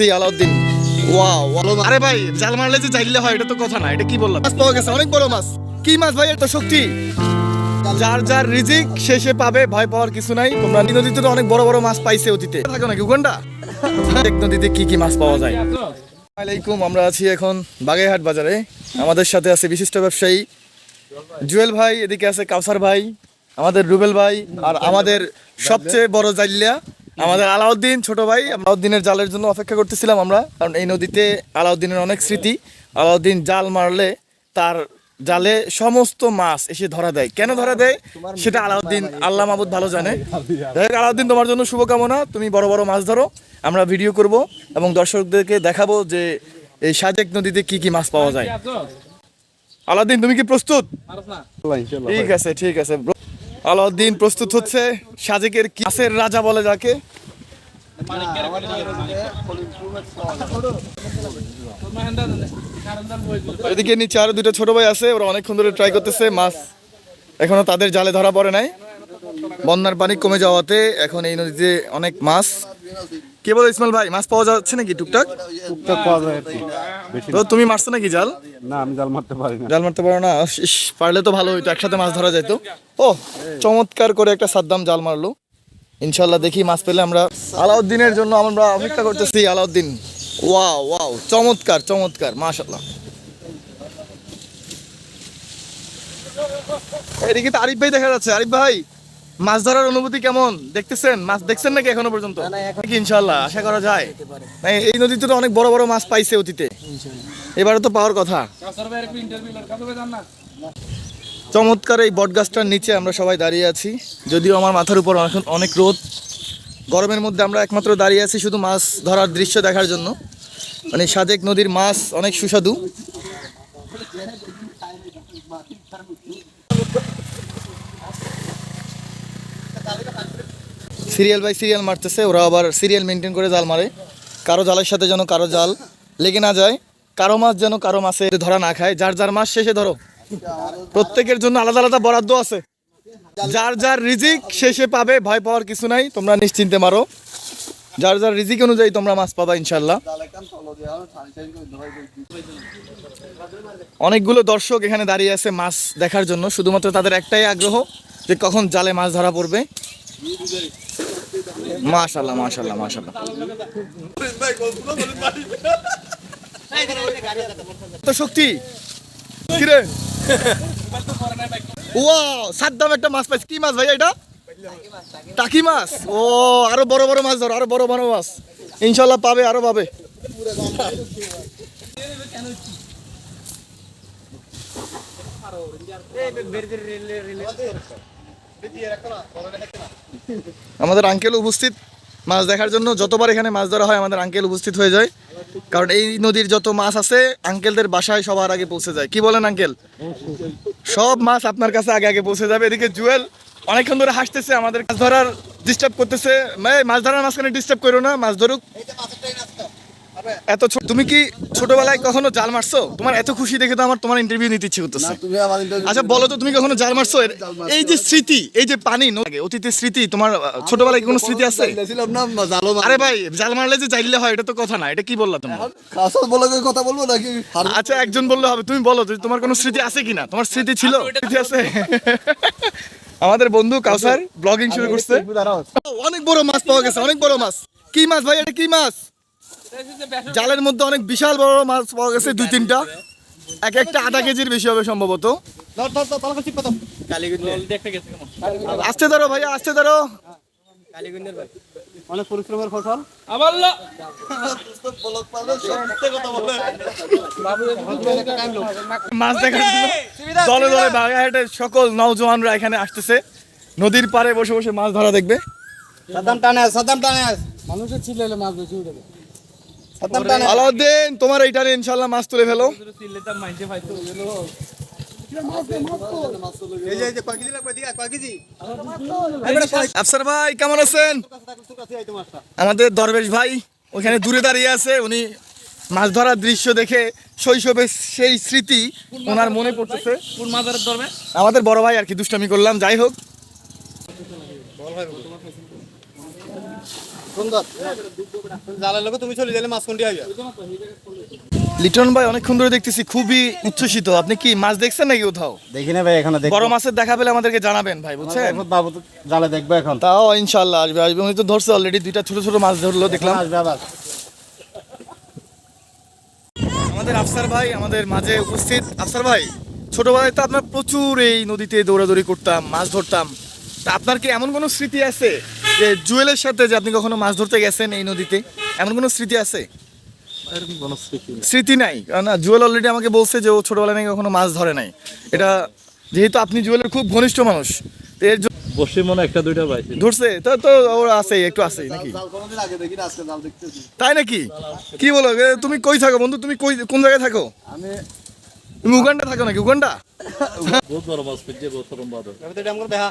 C Alauddin. আরে ভাই, জাল মারলে যে চাইলে হয়, এটা তো কথা না, এটা কি বললাম? মাছ পাওয়া গেছে, অনেক বড় মাছ। কি মাছ ভাই, এত শক্তি? যার যার রিজিক শেষে পাবে, ভয় পাওয়ার কিছু নাই। তোমরা নদীতে তো অনেক বড় বড় মাছ পাইছে অতীতে। থাকো নাকি, উগান্ডা? নদীতে কি কি মাছ পাওয়া যায়। আলাইকুম আমরা আছি এখন বাগেরহাট বাজারে। আমাদের সাথে আছে বিশিষ্ট ব্যবসায়ী জুয়েল ভাই, এদিকে আছে কাউসার ভাই, আমাদের রুবেল ভাই, আর আমাদের সবচেয়ে বড় জাইল্লা আমাদের আলাউদ্দিন ছোট ভাই আলাউদ্দিনের জালের জন্য অপেক্ষা করতেছিলাম আমরা কারণ এই নদীতে আলাউদ্দিনের অনেক স্মৃতি। আলাউদ্দিন জাল মারলে তার জালে সমস্ত মাছ এসে ধরা দেয়। কেন ধরা দেয়? সেটা আলাউদ্দিন আল্লাহ মাহবুদ ভালো জানে। যাই আলাউদ্দিন তোমার জন্য শুভকামনা। তুমি বড় বড় মাছ ধরো আমরা ভিডিও করব এবং দর্শকদেরকে দেখাবো যে এই সাজেক নদীতে কি কি মাছ পাওয়া যায়। আলাউদ্দিন তুমি কি প্রস্তুত? ঠিক আছে ঠিক আছে। আলাউদ্দিন প্রস্তুত হচ্ছে। সাজেকের কাছের রাজা বলে যাকে। এদিকে নিচে আরও দুটো ছোট ভাই আছে, ওরা অনেকক্ষণ ধরে ট্রাই করতেছে, মাছ এখনও তাদের জালে ধরা পড়ে নাই। বন্যার পানি কমে যাওয়াতে এখন এই নদীতে অনেক মাছ কে বলো ইসমাইল ভাই? মাছ পাওয়া যাচ্ছে নাকি টুকটাক? টুকটাক পাওয়া যায় বেশি তো তুমি মারছো নাকি জাল? না আমি জাল মারতে পারি না। জাল মারতে পারো না? ইস, পারলে তো ভালো হইতো একসাথে মাছ ধরা যেত ও চমৎকার করে একটা সাদ্দাম জাল মারলো। ইনশাল্লাহ দেখি মাছ পেলে আমরা আলাউদ্দিনের জন্য আমরা অপেক্ষা করতেছি আলাউদ্দিন। ওয়াও ওয়াও চমৎকার চমৎকার মাশাল্লাহ এদিকে তো আরিফ ভাই দেখা যাচ্ছে। আরিফ ভাই মাছ ধরার অনুভূতি কেমন? দেখতেছেন? মাছ দেখছেন নাকি এখনও পর্যন্ত? ইনশাল্লাহ আশা করা যায়? এই নদীতে তো অনেক বড় বড় মাছ পাইছে অতীতে। এবারে তো পাওয়ার কথা। চমৎকার এই বটগাছটার নিচে আমরা সবাই দাঁড়িয়ে আছি। যদিও আমার মাথার উপর এখন অনেক রোদ। গরমের মধ্যে আমরা একমাত্র দাঁড়িয়ে আছি শুধু মাছ ধরার দৃশ্য দেখার জন্য। মানে সাদেক নদীর মাছ অনেক সুস্বাদু। সিরিয়াল বাই সিরিয়াল মারতেছে, ওরা আবার সিরিয়াল মেনটেন করে জাল মারে। কারও জালের সাথে যেন কারও জাল লেগে না যায়, কারও মাছ যেন কারও মাছে ধরা না খায়, যার যার মাছ শেষে ধরো। প্রত্যেকের জন্য আলাদা আলাদা বরাদ্দ আছে। যার যার রিজিক শেষে পাবে, ভয় পাওয়ার কিছু নাই, তোমরা নিশ্চিন্তে মারো। যার যার রিজিক অনুযায়ী তোমরা মাছ পাবা ইনশাল্লাহ অনেকগুলো দর্শক এখানে দাঁড়িয়ে আছে মাছ দেখার জন্য, শুধুমাত্র তাদের একটাই আগ্রহ। যে কখন জালে মাছ ধরা পড়বে? মাশাল্লাহ মাশাল্লাহ মাশাল্লাহ তো শক্তি, কিরে? ওয়াও, সাদ্দাম একটা মাছ পাইছি। কি মাছ ভাই এটা? টাকি মাছ? ও, আরও বড় বড় মাছ ধরো, আরও বড় বড় মাছ। ইনশাল্লাহ পাবে, আরও পাবে। আমাদের আঙ্কেল উপস্থিত। মাছ দেখার জন্য যতবার এখানে মাছ ধরা হয়, আমাদের আঙ্কেল উপস্থিত হয়ে যায়। কারণ এই নদীর যত মাছ আছে আঙ্কেলদের বাসায় সবার আগে পৌঁছে যায়। কি বলেন আঙ্কেল সব মাছ আপনার কাছে আগে আগে পৌঁছে যাবে। এদিকে জুয়েল অনেকক্ষণ ধরে হাসতেছে, আমাদের মাছ ধরার ডিস্টার্ব করতেছে। মাছ ধরার মাঝখানে ডিস্টার্ব করো না, মাছ ধরুক। এত তুমি কি ছোটবেলায় কখনো জাল মারছো? তোমার এত খুশি দেখে তো আমার তোমার ইন্টারভিউ নিতে ইচ্ছে করতেছে। তুমি আমার interview- আচ্ছা বলো তো তুমি কখনো জাল মারছো? এই যে স্মৃতি এই যে পানি অতীতের স্মৃতি তোমার ছোটবেলায় কোনো স্মৃতি আছে। আরে ভাই জাল মারলে যে চাইলে হয় এটা তো কথা না এটা কি বললা তুমি? কথা বলব নাকি আচ্ছা একজন বললে হবে তুমি বলো যে তোমার কোনো স্মৃতি আছে কিনা? তোমার স্মৃতি ছিল? স্মৃতি আছে? আমাদের বন্ধু কাউসার ব্লগিং শুরু করছে। অনেক বড় মাছ পাওয়া গেছে অনেক বড় মাছ। কি মাছ ভাই এটা কি মাছ? জালের মধ্যে অনেক বিশাল বড় মাছ পাওয়া গেছে দুই তিনটা। এক একটা আধা কেজির বেশি হবে সম্ভবত। আসতে ধরো ভাইয়া আসতে ধরো। অনেক পরিশ্রমের ফসল বলক পাবে, সব মিথ্যে কথা বলে। মাছ দেখার জন্য দলে দলে বাগেরহাটের সকল এখানে আসতেছে। নদীর পাড়ে বসে বসে মাছ ধরা দেখবে। সাদ্দাম টানে আস, সাদ্দাম টানে আস। সাদ্দাম টানে আস। আলাউদ্দিন তোমার এইটা নিয়ে ইনশাল্লাহ মাছ তুলে ফেলো? আফসার ভাই কেমন আছেন। আমাদের দরবেশ ভাই ওখানে দূরে দাঁড়িয়ে আছে উনি মাছ ধরার দৃশ্য দেখে শৈশবের সেই স্মৃতি ওনার মনে পড়তেছে। আমাদের বড় ভাই আর কি দুষ্টামি করলাম যাই হোক। সুন্দর। জালের তুমি চলে গেলে মাছ কোনটি হইয়া লিটন ভাই অনেকক্ষণ ধরে দেখতেছি খুবই উচ্ছ্বসিত। আপনি কি মাছ দেখছেন নাকি কোথাও? দেখি না ভাই এখানে দেখো বড় মাছের দেখা পেলে আমাদেরকে জানাবেন ভাই বুঝছেন? বাবু তো জালে দেখবে এখন। তাও ইনশাল্লাহ আসবে আসবে। উনি তো ধরছে অলরেডি দুইটা ছোট ছোট মাছ ধরলো দেখলাম। আসবে আবার। আমাদের আফসার ভাই আমাদের মাঝে উপস্থিত। আফসার ভাই ছোটবেলায় তো আপনার প্রচুর এই নদীতে দৌড়াদৌড়ি করতাম মাছ ধরতাম। তা আপনার কি এমন কোনো স্মৃতি আছে? যে জুয়েলের সাথে যে আপনি কখনো মাছ ধরতে গেছেন এই নদীতে এমন কোনো স্মৃতি আছে? স্মৃতি নাই। কারণ জুয়েল অলরেডি আমাকে বলছে যে ও ছোটবেলায় নাকি কখনো মাছ ধরে নাই। এটা যেহেতু আপনি জুয়েলের খুব ঘনিষ্ঠ মানুষ তো এর জন্য বসে মনে একটা দুইটা পাইছি ধরছে। তো তো ওর আছে একটু আছে নাকি? জাল কোনদিন আগে দেখি না আজকে জাল দেখতেছি। তাই নাকি? কি বলো এ, তুমি কই থাকো বন্ধু? তুমি কই কোন জায়গায় থাকো? আমি তুমি উগান্ডা থাকো নাকি? উগান্ডা? বহুত বড় মাছ পেয়েছে বহুত বড় বাদ আমি তো আমার দেখা।